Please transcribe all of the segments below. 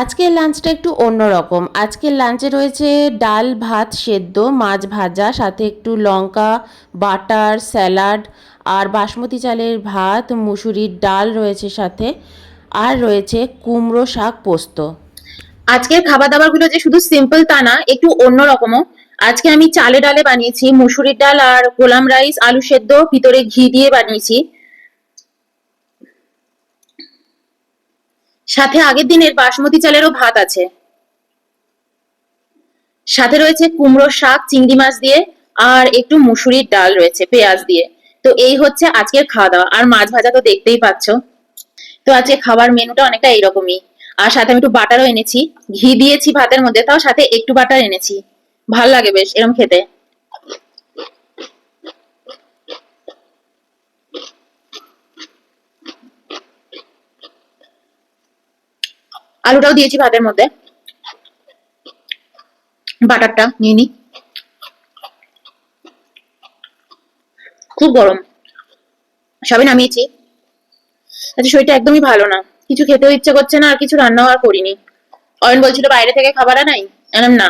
আজকের লাঞ্চটা একটু অন্যরকম। আজকের লাঞ্চে রয়েছে ডাল ভাত সেদ্ধ, মাছ ভাজা, সাথে একটু লঙ্কা, বাটার, স্যালাড আর বাসমতি চালের ভাত, মুসুরির ডাল রয়েছে সাথে আর রয়েছে কুমড়ো শাক পোস্ত। আজকের খাবার দাবারগুলো যে শুধু সিম্পল তা না, একটু অন্যরকমও। আজকে আমি চালে ডালে বানিয়েছি মুসুরির ডাল আর গোলাম রাইস আলু সেদ্ধ, ভিতরে ঘি দিয়ে বানিয়েছি। সাথে আগের দিনের বাসমতি চালেরও ভাত আছে। সাথে রয়েছে কুমড়ো শাক, চিংড়ি মাছ দিয়ে, আর একটু মুসুরির ডাল রয়েছে, পেঁয়াজ দিয়ে। তো এই হচ্ছে আজকের খাওয়া দাওয়া আর মাছ ভাজা তো দেখতেই পাচ্ছ। তো আজকে খাবার মেনুটা অনেকটা এইরকমই আর সাথে আমি একটু বাটারও এনেছি। ঘি দিয়েছি ভাতের মধ্যে, তাও সাথে একটু বাটার এনেছি। ভালো লাগে বেশ এরকম খেতে। আলুটাও দিয়েছি ভাতের মধ্যে। বাটারটা নিয়ে নি। খুব গরম। সবে নামিয়েছি। আচ্ছা শরীরটা একদমই ভালো না। কিছু খেতেও ইচ্ছে করছে না, আর কিছু রান্নাও আর করিনি। অয়ন বলছিল, বাইরে থেকে খাবার নাই? এরম না।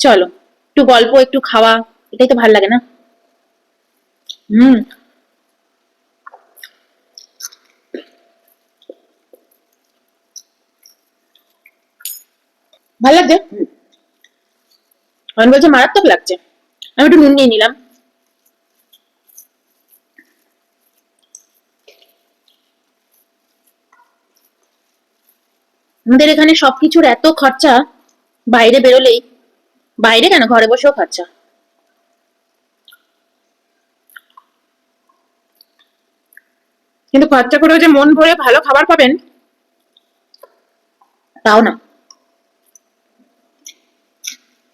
চলো, একটু গল্প, একটু খাওয়া, এটাই তো ভালো লাগে না। হুম। ভালো লাগছে? অয়ন বলছে মারাত্মক লাগছে। আমি একটু নুন নিয়ে নিলাম। আমাদের এখানে সবকিছুর এত খরচা, বাইরে বেরোলেই, বাইরে কেন ঘরে বসেও খরচা? কিন্তু খরচা করেও যে মন ভরে ভালো খাবার পাবেন, তাও না।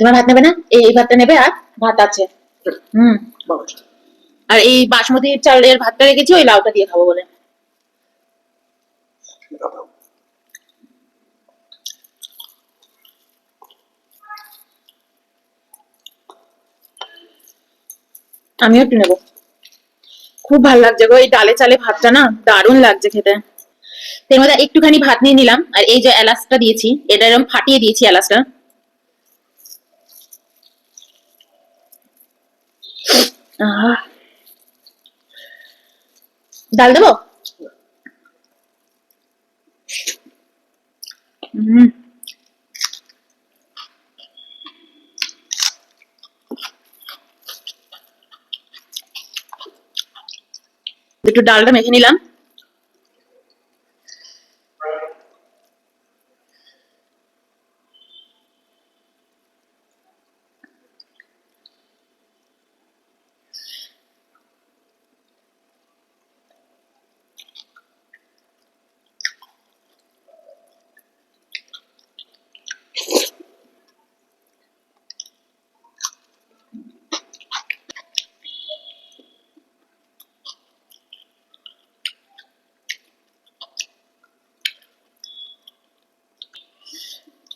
তোমার ভাত নেবে না? এই ভাতটা নেবে আর ভাত আছে। হুম। আর এই বাসমতি চালের ভাতটা রেখেছি ওই লাউটা দিয়ে খাব বলে। আমিও একটু নেব। খুব ভালো লাগছে গো এই ডালে চালে ভাতটা না দারুণ লাগছে খেতে। এর মধ্যে একটুখানি ভাত নিয়ে নিলাম আর এই যে এলাচটা দিয়েছি এটা এরকম ফাটিয়ে দিয়েছি এলাচটা। ডাল দেবো? হুম একটু ডালটা মেখে নিলাম।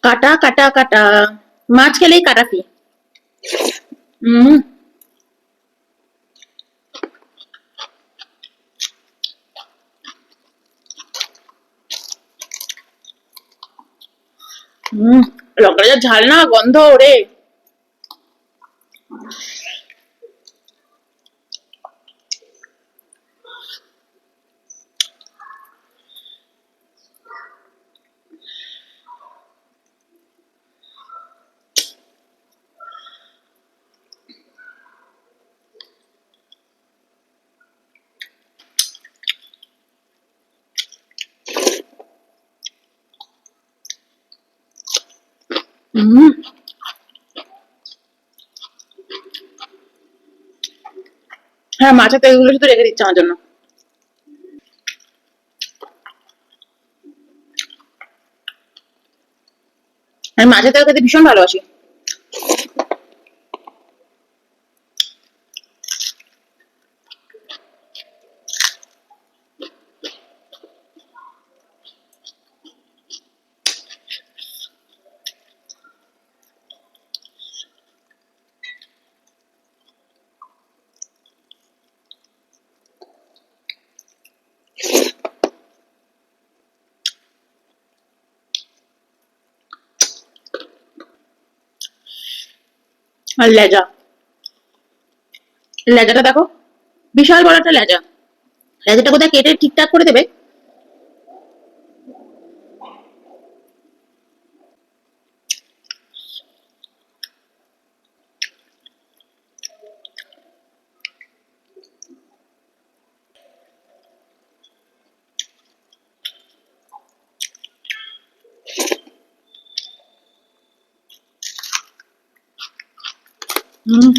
কাটা কাটা কাটা। মাছ খেলেই কাটা হম লঙ্কা হুম লঙ্কাটা ঝাল না গন্ধ ওরে। হুম হ্যাঁ মাছের তেলগুলো শুধু রেখে দিচ্ছে আমার জন্য। আমি মাছের তেল খেতে ভীষণ ভালোবাসি। আর লেজা। লেজাটা দেখো বিশাল বড় একটা লেজা। লেজাটা কোথায় কেটে ঠিকঠাক করে দেবে। হুম হুম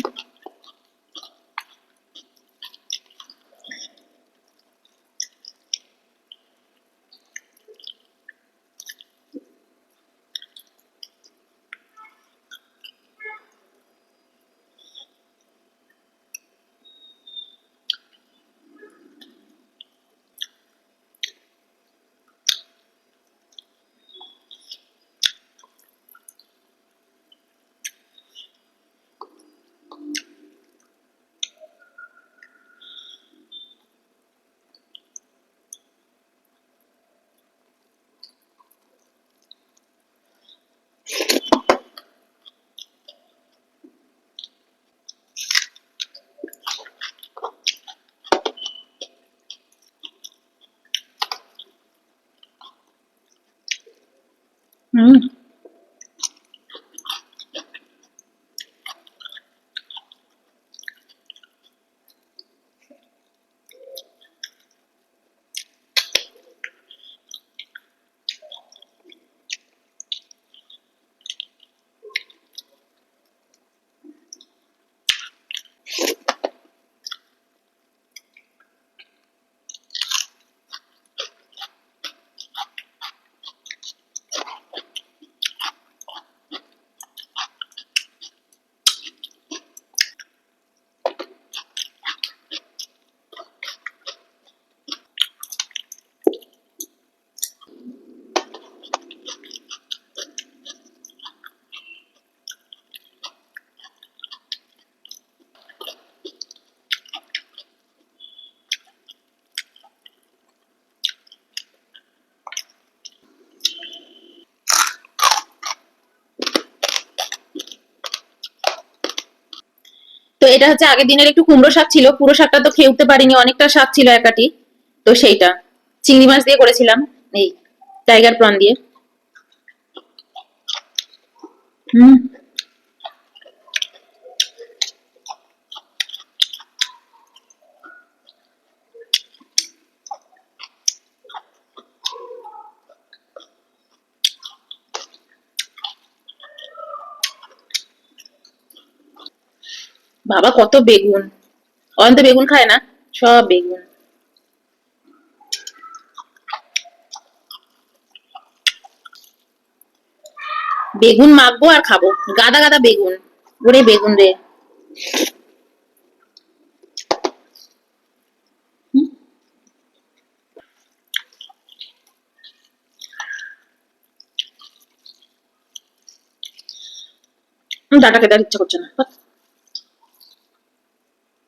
তো এটা হচ্ছে আগের দিনের একটু কুমড়ো শাক ছিল, পুরো শাকটা তো খেয়ে উঠতে পারিনি, অনেকটা শাক ছিল একাটি। তো সেইটা, চিংড়ি মাছ দিয়ে করেছিলাম, এই টাইগার প্রন দিয়ে। হুম। বাবা, কত বেগুন? অয়ন্ত বেগুন খায় না? সব বেগুন। বেগুন মাখবো আর খাব। গাদা গাদা বেগুন। ওরে বেগুন রে। ডাটা খেতে আর ইচ্ছা করছে না।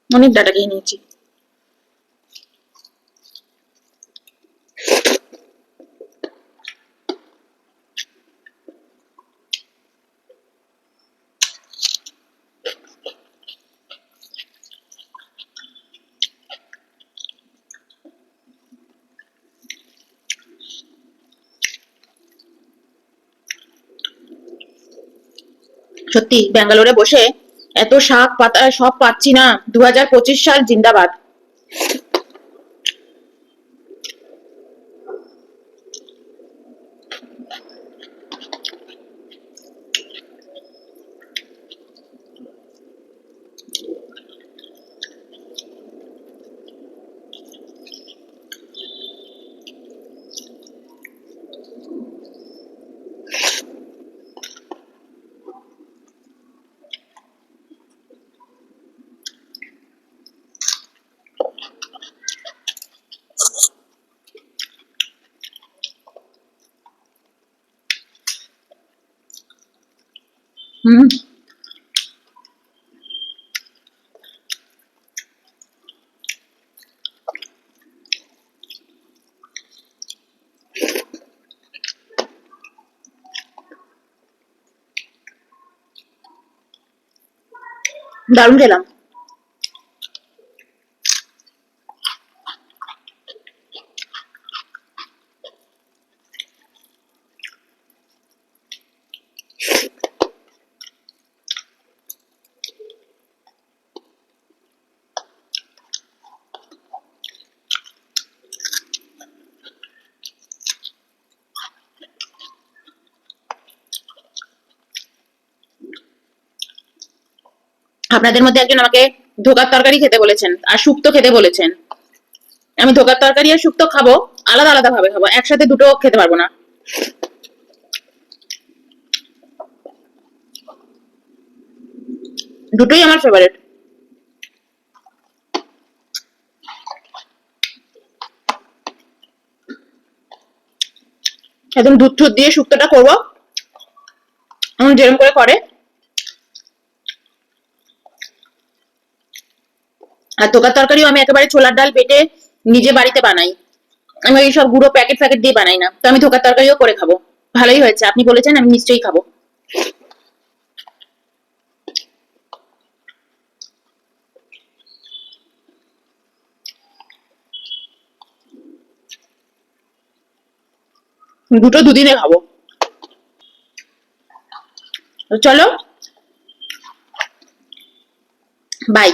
অনেক ডাটা খেয়ে নিয়েছি। সত্যি ব্যাঙ্গালোরে বসে এত শাক পাতা সব পাচ্ছি না। দু হাজার পঁচিশ সাল পঁচিশ সাল জিন্দাবাদ হুম দারুণ খেলাম আপনাদের মধ্যে একজন আমাকে ধোকার তরকারি খেতে বলেছেন, আর শুক্তো খেতে বলেছেন। আমি ধোকার তরকারি আর শুক্তো খাব, আলাদা আলাদা ভাবে খাব, একসাথে দুটো খেতে পারব না। দুটোই আমার ফেভারিট একদম দুধ দিয়ে শুক্তোটা করব। যেরকম করে করে। আর তোকার তরকারিও আমি একেবারে ছোলার ডাল বেটে নিজে বাড়িতে বানাই। আমি ওই সব গুঁড়ো প্যাকেট প্যাকেট দিয়ে বানাই না। তো আমি ধোকার তরকারিও করে খাব। ভালোই হয়েছে। আপনি বলেছেন, আমি নিশ্চয়ই খাব। দুটো দুদিনে খাব। চলো। বাই